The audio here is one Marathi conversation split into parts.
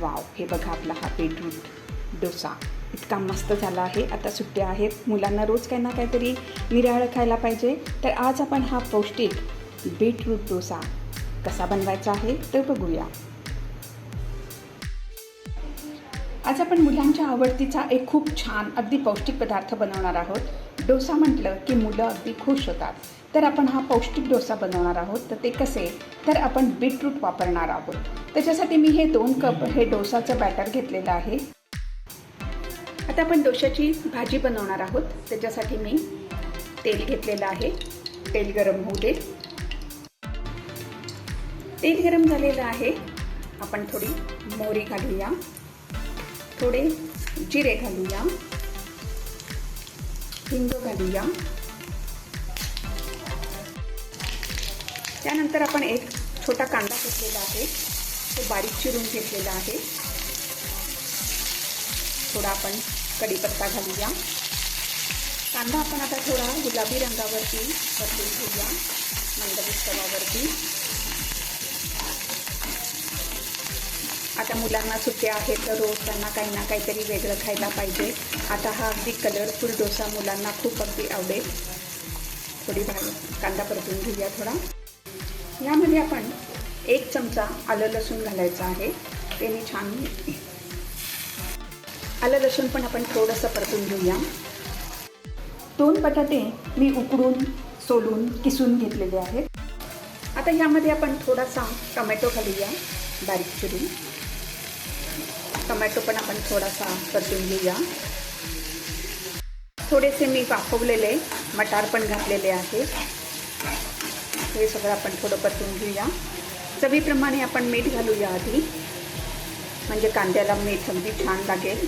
वाव हे बघा आपला हा बीटरूट डोसा. इतका मस्त झाला आहे. आता सुट्ट्या आहेत. मुलांना रोज काही ना काहीतरी निराळ खायला पाहिजे. तर आज आपण हा पौष्टिक बीटरूट डोसा कसा बनवायचा आहे तर बघूया. आज आपण मुलांच्या आवडतीचा एक खूप छान अगदी पौष्टिक पदार्थ बनवणार आहोत. डोसा म्हटलं की मुलं अगदी खुश होतात. तर आपण हा पौष्टिक डोसा बनवणार आहोत. तर ते कसे? तर आपण बीटरूट वापरणार आहोत. त्याच्यासाठी मी हे दोन कप हे डोसाचं बॅटर घेतलेलं आहे. आता आपण डोशाची भाजी बनवणार आहोत. त्याच्यासाठी मी तेल घेतलेलं आहे. तेल गरम होऊ दे. तेल गरम झालेलं आहे. आपण थोडी मोहरी घालूया. थोडे जिरे घालूया. हिंग घालूया त्यानंतर आपण एक छोटा कांदा घेतलेला आहे. तो बारीक चिरून घेतलेला आहे. थोडा आपण कढीपत्ता घालूया. कांदा आपण आता थोडा गुलाबी रंगावरती परतून घेऊया. मंदबित आता मुलांना सुट्ट्या आहेत तर रोज त्यांना काही ना काहीतरी वेगळं खायला पाहिजे. आता हा अगदी कलरफुल डोसा मुलांना खूप अगदी आवडेल. थोडी भाजी कांदा परतून घेऊया थोडा. यामध्ये आपण एक चमचा आलं लसूण घालायचं आहे. त्याने छान आलं लसूण पण आपण थोडंसं परतून घेऊया. दोन बटाटे मी उकडून सोलून किसून घेतलेले आहेत. आता यामध्ये आपण थोडासा टोमॅटो घालूया बारीक चिरून. टोमॅटो पण आपण थोडासा परतून घेऊया. थोडेसे मी वाफवलेले मटार पण घातलेले आहे. हे सगळं आपण थोडं परतून घेऊया. चवीप्रमाणे आपण मीठ घालूया आधी. म्हणजे कांद्याला मीठ अगदी छान लागेल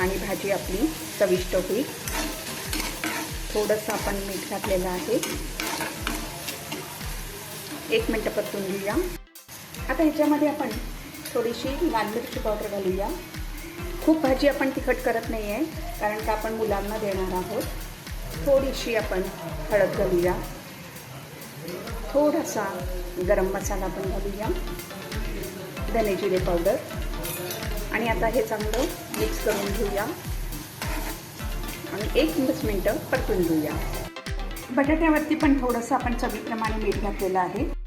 आणि भाजी आपली चविष्ट होईल. थोडंसं आपण मीठ घातलेलं आहे. एक मिनटं परतून घेऊया. आता ह्याच्यामध्ये आपण थोडीशी लाल मिरची पावडर घालूया. खूप भाजी आपण तिखट करत नाही आहे कारण का आपण मुलांना देणार आहोत. थोडीशी आपण हळद घालूया. थोडासा गरम मसाला पण घालूया. धने जिरे पावडर. आणि आता हे चांगलं मिक्स करून घेऊया. आणि एक पाच मिनटं परतून घेऊया. बटाट्यावरती पण थोडंसं आपण चवीप्रमाणे मीठ घातलेलं आहे.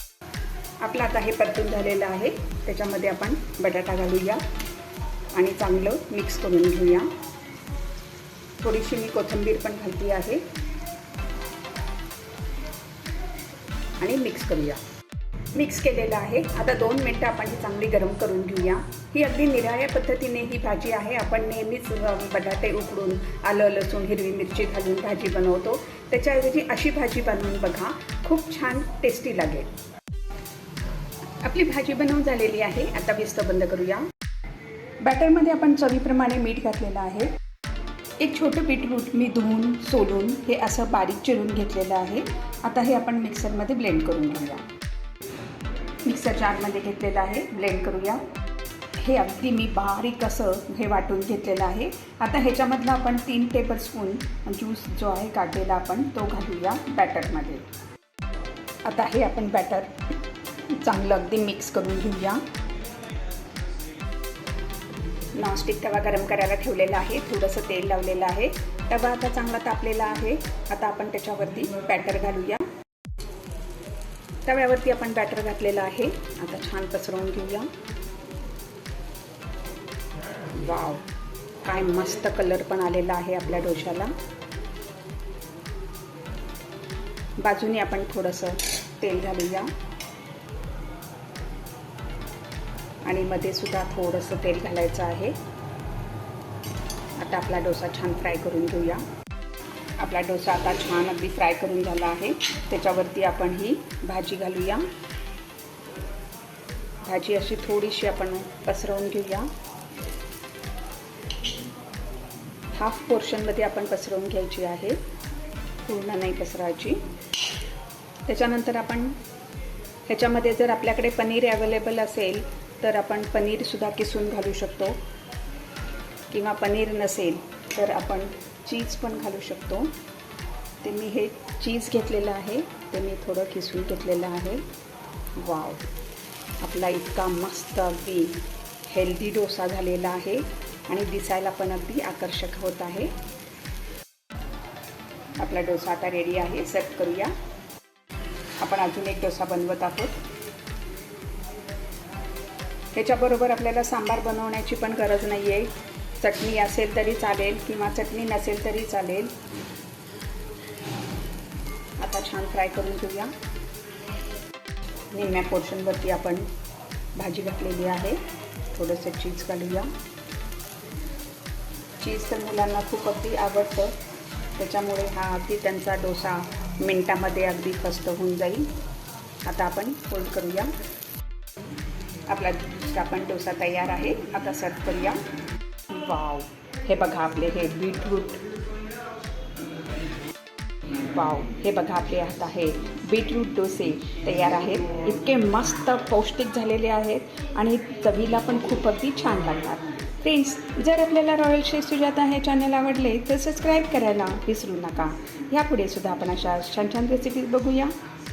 आपलं आता हे परतून झालेलं आहे. त्याच्यामध्ये आपण बटाटा घालूया आणि चांगलं मिक्स करून घेऊया. थोडीशी मी कोथिंबीर पण घालती आहे. आणि मिक्स करूया. मिक्स केलेलं आहे. आता दोन मिनटं आपण ही चांगली गरम करून घेऊया. ही अगदी निराळ्या पद्धतीने ही भाजी आहे. आपण नेहमीच बटाटे उकडून आलं लसूण हिरवी मिरची घालून भाजी बनवतो. त्याच्याऐवजी अशी भाजी बनवून बघा. खूप छान टेस्टी लागेल. आपली भाजी बनवून झालेली आहे. आता विस्त बंद करूया. बॅटरमध्ये आपण चवीप्रमाणे मीठ घातलेलं आहे. एक छोटं बीटरूट मी धुवून सोलून हे असं बारीक चिरून घेतलेलं आहे. आता हे आपण मिक्सरमध्ये ब्लेंड करून घेऊया. मिक्सर जारमध्ये घेतलेलं आहे. ब्लेंड करूया. हे अगदी मी बारीक असं हे वाटून घेतलेलं आहे. आता ह्याच्यामधला आपण तीन टेबलस्पून ज्यूस जो आहे काढलेला आपण तो घालूया बॅटरमध्ये. आता हे आपण बॅटर चांगलं अगदी मिक्स करून घेऊया. नॉनस्टिक तवा गरम करायला ठेवलेला आहे. थोडंसं तेल लावलेलं आहे. तवा आता चांगला तापलेला आहे. आता आपण त्याच्यावरती बॅटर घालूया. तव्यावरती आपण बॅटर घातलेलं आहे. आता छान पसरवून घेऊया. वाव काय मस्त कलर पण आलेला आहे आपल्या डोशाला बाजूने आपण थोडंसं तेल घालूया. आणि मध्ये सुद्धा थोडंसं तेल घालायचं आहे. आता आपला डोसा छान फ्राय करून घेऊया. आपला डोसा आता छान अगदी फ्राय करून झाला आहे. त्याच्यावरती आपण ही भाजी घालूया. भाजी अशी थोडीशी आपण पसरवून घेऊया. हाफ पोर्शनमध्ये आपण पसरवून घ्यायची आहे. पूर्ण नाही पसरायची. त्याच्यानंतर आपण ह्याच्यामध्ये जर आपल्याकडे पनीर अवेलेबल असेल तर आपण पनीरसुद्धा किसून घालू शकतो. किंवा पनीर नसेल तर आपण चीज पण घालू शकतो. ते मी हे चीज घेतलेलं आहे. ते मी थोडं किसून घेतलेलं आहे. वाव! आपला इतका मस्त अगदी हेल्दी डोसा झालेला आहे आणि दिसायला पण अगदी आकर्षक होत आहे. आपला डोसा आता रेडी आहे. सेट करूया. आपण अजून एक डोसा बनवत आहोत. ह्याच्याबरोबर आपल्याला सांबार बनवण्याची पण गरज नाही आहे चटणी असेल तरी चालेल किंवा चटणी नसेल तरी चालेल. आता छान फ्राय करून घेऊया. निम्म्या पोर्शनवरती आपण भाजी घातलेली आहे. थोडंसं चीज घालूया चीज तर मुलांना खूप अगदी आवडतं. त्याच्यामुळे हा अगदी त्यांचा डोसा मिनटामध्ये अगदी फस्त होऊन जाईल. आता आपण फोल्ड करूया. आपला दुसरा पण डोसा तयार आहे. आता सर्व करूया. वाव. हे बघा आपले हे बीटरूट. वाव. हे बघा आपले आता हे बीटरूट डोसे तयार आहेत. इतके मस्त पौष्टिक झालेले आहेत आणि चवीला पण खूप अगदी छान लागणार फ्रेंड्स जर आपल्याला रॉयल शेफ सुजाता हे चॅनल आवडले तर सबस्क्राईब करायला विसरू नका. यापुढे सुद्धा आपण अशा छान छान रेसिपीज बघूया.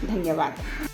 धन्यवाद.